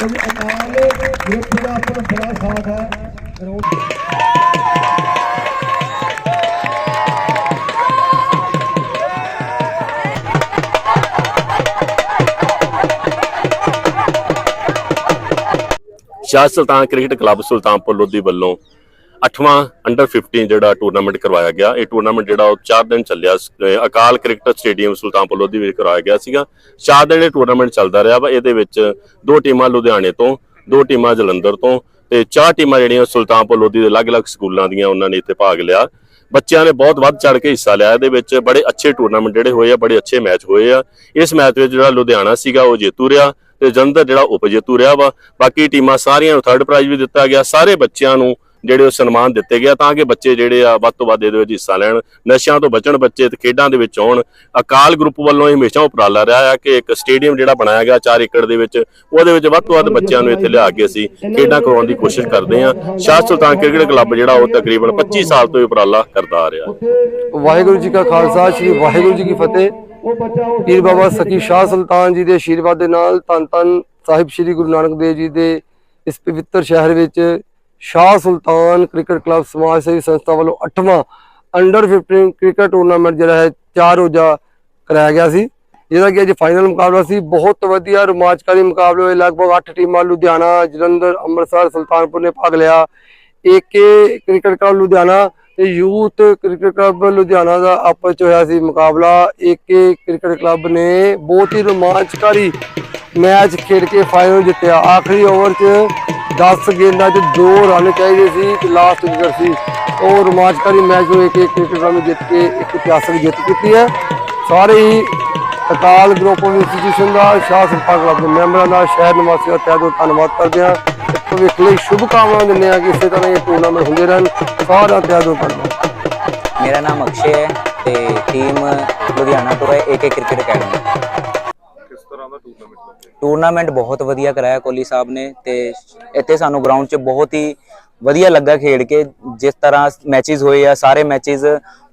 ਕਿਉਂਕਿ ਅਕਾਲ ਗਰੁੱਪ ਦਾ ਆਪਣਾ ਬੜਾ ਸਾਥ ਹੈ। ਸ਼ਾਹ ਸੁਲਤਾਨ ਕ੍ਰਿਕਟ ਕਲੱਬ ਸੁਲਤਾਨਪੁਰ ਲੋਧੀ ਵੱਲੋਂ 8ਵਾਂ ਅੰਡਰ 15 ਜਿਹੜਾ ਟੂਰਨਾਮੈਂਟ ਕਰਵਾਇਆ ਗਿਆ। ਇਹ ਟੂਰਨਾਮੈਂਟ ਜਿਹੜਾ ਉਹ 4 ਦਿਨ ਚੱਲਿਆ ਅਕਾਲ ਕ੍ਰਿਕਟ ਸਟੇਡੀਅਮ ਸੁਲਤਾਨਪੁਰ ਲੋਧੀ ਵਿੱਚ ਕਰਵਾਇਆ ਗਿਆ ਸੀਗਾ। 4 ਦਿਨ ਇਹ ਟੂਰਨਾਮੈਂਟ ਚੱਲਦਾ ਰਿਹਾ ਵਾ। ਇਹਦੇ ਵਿੱਚ ਦੋ ਟੀਮਾਂ ਲੁਧਿਆਣੇ ਤੋਂ, ਦੋ ਟੀਮਾਂ ਜਲੰਧਰ ਤੋਂ ਤੇ ਚਾਰ ਟੀਮਾਂ ਜਿਹੜੀਆਂ ਸੁਲਤਾਨਪੁਰ ਲੋਧੀ ਦੇ ਅਲੱਗ-ਅਲੱਗ ਸਕੂਲਾਂ ਦੀਆਂ ਉਹਨਾਂ ਨੇ ਇੱਥੇ ਭਾਗ ਲਿਆ। ਬੱਚਿਆਂ ਨੇ ਬਹੁਤ ਵੱਧ ਚੜ ਕੇ ਹਿੱਸਾ ਲਿਆ। ਇਹਦੇ ਵਿੱਚ ਬੜੇ ਅੱਛੇ ਟੂਰਨਾਮੈਂਟ ਜਿਹੜੇ ਹੋਏ ਆ, ਬੜੇ ਅੱਛੇ ਮੈਚ ਹੋਏ ਆ। ਇਸ ਮੈਚ ਵਿੱਚ ਜਿਹੜਾ ਲੁਧਿਆਣਾ ਸੀਗਾ, ਉਹ ਜੇਤੂ ਰਿਹਾ ਤੇ ਜਲੰਧਰ ਜਿਹੜਾ ਉਪ ਜੇਤੂ ਰਿਹਾ ਵਾ। ਬਾਕੀ ਟੀਮਾਂ ਸਾਰੀਆਂ ਨੂੰ ਥਰਡ ਪ੍ਰਾਈਜ਼ ਵੀ ਦਿੱਤਾ ਗਿਆ। ਸਾਰੇ ਬੱਚਿਆਂ ਨੂੰ ਜਿਹੜੇ ਉਹ ਸਨਮਾਨ ਦਿੱਤੇ ਗਿਆ ਤਾਂ ਕਿ ਬੱਚੇ ਜਿਹੜੇ ਆ ਵੱਧ ਤੋਂ ਵੱਧ ਇਹਦੇ ਵਿੱਚ ਹਿੱਸਾ ਲੈਣ, ਨਸ਼ਿਆਂ ਤੋਂ ਬਚਣ ਬੱਚੇ ਤੇ ਖੇਡਾਂ ਦੇ ਵਿੱਚ ਆਉਣ। ਅਕਾਲ ਗਰੁੱਪ ਵੱਲੋਂ ਹਮੇਸ਼ਾ ਉਪਰਾਲਾ ਰਿਹਾ ਹੈ ਕਿ ਇੱਕ ਸਟੇਡੀਅਮ ਜਿਹੜਾ ਬਣਾਇਆ ਗਿਆ 4 ਏਕੜ ਦੇ ਵਿੱਚ, ਉਹਦੇ ਵਿੱਚ ਵੱਧ ਤੋਂ ਵੱਧ ਬੱਚਿਆਂ ਨੂੰ ਇੱਥੇ ਲਿਆ ਕੇ ਅਸੀਂ ਖੇਡਾਂ ਕਰਵਾਉਣ ਦੀ ਕੋਸ਼ਿਸ਼ ਕਰਦੇ ਹਾਂ। ਸ਼ਾਹ ਸੁਲਤਾਨ ਕ੍ਰਿਕਟ ਕਲੱਬ ਜਿਹੜਾ ਉਹ ਤਕਰੀਬਨ 25 ਸਾਲ ਤੋਂ ਇਹ ਉਪਰਾਲਾ ਕਰਦਾ ਆ ਰਿਹਾ। ਵਾਹਿਗੁਰੂ ਜੀ ਕਾ ਖਾਲਸਾ, ਸ੍ਰੀ ਵਾਹਿਗੁਰੂ ਜੀ ਕੀ ਫਤਿਹ। ਪੀਰ ਬਾਬਾ ਸਕੀ ਸ਼ਾਹ ਸੁਲਤਾਨ ਜੀ ਦੇ ਆਸ਼ੀਰਵਾਦ ਦੇ ਨਾਲ ਧੰਨ ਧੰਨ ਸਾਹਿਬ ਸ੍ਰੀ ਗੁਰੂ ਨਾਨਕ ਦੇਵ ਜੀ ਦੇ ਇਸ ਪਵਿੱਤਰ ਸ਼ਹਿਰ ਵਿੱਚ ਸ਼ਾਹ ਸੁਲਤਾਨ ਕ੍ਰਿਕਟ ਕਲੱਬ ਸਮਾਜ ਸੇਵੀ ਸੰਸਥਾ ਵੱਲੋਂ 8ਵਾਂ ਅੰਡਰ 15 ਕ੍ਰਿਕਟ ਟੂਰਨਾਮੈਂਟ ਜਿਹੜਾ ਹੈ, ਚਾਰ ਰੋਜ਼ਾ ਕਰਾਇਆ ਗਿਆ ਸੀ। ਜਿਹਦਾ ਕਿ ਅੱਜ ਫਾਈਨਲ ਮੁਕਾਬਲਾ ਸੀ। ਬਹੁਤ ਵਧੀਆ ਰੋਮਾਂਚਕਾਰੀ ਮੁਕਾਬਲੇ ਹੋਏ। ਲਗਭਗ 8 ਟੀਮਾਂ ਲੁਧਿਆਣਾ, ਜਲੰਧਰ, ਅੰਮ੍ਰਿਤਸਰ, ਸੁਲਤਾਨਪੁਰ ਨੇ ਭਾਗ ਲਿਆ। ਏਕੇ ਕ੍ਰਿਕਟ ਕਲੱਬ ਲੁਧਿਆਣਾ ਤੇ ਯੂਥ ਕ੍ਰਿਕਟ ਕਲੱਬ ਲੁਧਿਆਣਾ ਦਾ ਆਪਸ ਚ ਹੋਇਆ ਸੀ ਮੁਕਾਬਲਾ। ਏਕੇ ਕ੍ਰਿਕਟ ਕਲੱਬ ਨੇ ਬਹੁਤ ਹੀ ਰੋਮਾਂਚਕਾਰੀ ਮੈਚ ਖੇਡ ਕੇ ਫਾਈਨਲ ਜਿੱਤਿਆ। ਆਖਰੀ ਓਵਰ 'ਚ 10 ਗੇਂਦਾਂ 'ਚ ਦੋ ਰਨ ਚਾਹੀਦੇ ਸੀ ਤੇ ਲਾਸਟ ਵਿਕਟ ਸੀ। ਉਹ ਰੋਮਾਂਚਕਾਰੀ ਮੈਚ ਨੂੰ ਏਕੇ ਕ੍ਰਿਕਟ ਕਲੱਬ ਨੇ ਜਿੱਤ ਕੇ ਇੱਕ ਇਤਿਹਾਸਕ ਜਿੱਤ ਕੀਤੀ ਹੈ। ਸਾਰੇ ਹੀ ਅਕਾਲ ਗਰੁੱਪ ਆਫ ਇੰਸਟੀਟਿਊਸ਼ਨ ਦਾ, ਸ਼ਾਹ ਸੁਲਤਾਨ ਕਲੱਬ ਦੇ ਮੈਂਬਰਾਂ ਦਾ, ਸ਼ਹਿਰ ਨਿਵਾਸੀਆਂ ਦਾ ਤਹਿ ਦਿਲੋਂ ਧੰਨਵਾਦ ਕਰਦੇ ਹਾਂ। ਭਵਿੱਖ ਲਈ ਸ਼ੁਭ ਕਾਮਨਾ ਦਿੰਦੇ ਹਾਂ ਕਿ ਇਸੇ ਤਰ੍ਹਾਂ ਇਹ ਟੂਰਨਾਮੈਂਟ ਹੁੰਦੇ ਰਹਿਣ। ਸਾਰਾ ਦਾ ਤਹਿ ਧੰਨਵਾਦ। ਮੇਰਾ ਨਾਮ ਅਕਸ਼ੇ ਹੈ ਤੇ ਟੀਮ ਲੁਧਿਆਣਾ ਤੋਂ ਹੈ AK cricket academy tournament tournament ਬਹੁਤ ਵਧੀਆ ਕਰਾਇਆ ਕੋਹਲੀ ਸਾਹਿਬ ਨੇ ਤੇ ਇੱਥੇ ਸਾਨੂੰ ਗਰਾਊਂਡ 'ਚ ਬਹੁਤ ਹੀ ਵਧੀਆ ਲੱਗਾ ਖੇਡ ਕੇ ਜਿਸ ਤਰ੍ਹਾਂ ਮੈਚਸ ਹੋਏ ਆ ਸਾਰੇ ਮੈਚਸ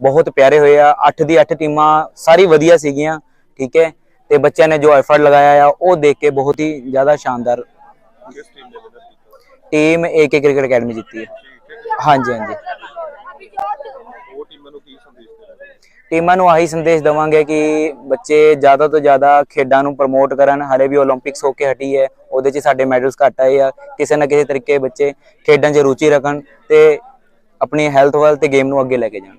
ਬਹੁਤ ਪਿਆਰੇ ਹੋਏ ਆ 8 ਦੀ 8 ਟੀਮਾਂ ਸਾਰੀ ਵਧੀਆ ਸੀਗੀਆਂ ਠੀਕ ਹੈ ਤੇ ਬੱਚਿਆਂ ਨੇ ਜੋ ਐਫਰਟ ਲਗਾਇਆ ਆ ਉਹ ਦੇਖ ਕੇ ਬਹੁਤ ਹੀ ਜ਼ਿਆਦਾ ਸ਼ਾਨਦਾਰ ਟੀਮ ਏਕੇ ਕ੍ਰਿਕਟ ਅਕੈਡਮੀ ਜਿੱਤੀ ਹੈ। ਹਾਂਜੀ ਹਾਂਜੀ ਉਹ ਟੀਮਾਂ ਨੂੰ ਕੀ ਸੰਦੇਸ਼ ਦੇਣਾ ਟੀਮਾਂ ਨੂੰ ਆਹੀ ਸੰਦੇਸ਼ ਦਵਾਂਗੇ ਕਿ ਬੱਚੇ ਜ਼ਿਆਦਾ ਤੋਂ ਜ਼ਿਆਦਾ ਖੇਡਾਂ ਨੂੰ ਪ੍ਰਮੋਟ ਕਰਨ। ਹਰੇ ਵੀ 올림픽ਸ ਹੋ ਕੇ ਹਟੀ ਹੈ। ਉਹਦੇ 'ਚ ਸਾਡੇ ਮੈਡਲਸ ਘੱਟ ਆਏ ਆ। ਕਿਸੇ ਨਾ ਕਿਸੇ ਤਰੀਕੇ ਬੱਚੇ ਖੇਡਾਂ 'ਚ ਰੁਚੀ ਰੱਖਣ ਤੇ ਆਪਣੀ ਹੈਲਥ ਵੱਲ ਤੇ ਗੇਮ ਨੂੰ ਅੱਗੇ ਲੈ ਕੇ ਜਾਣ।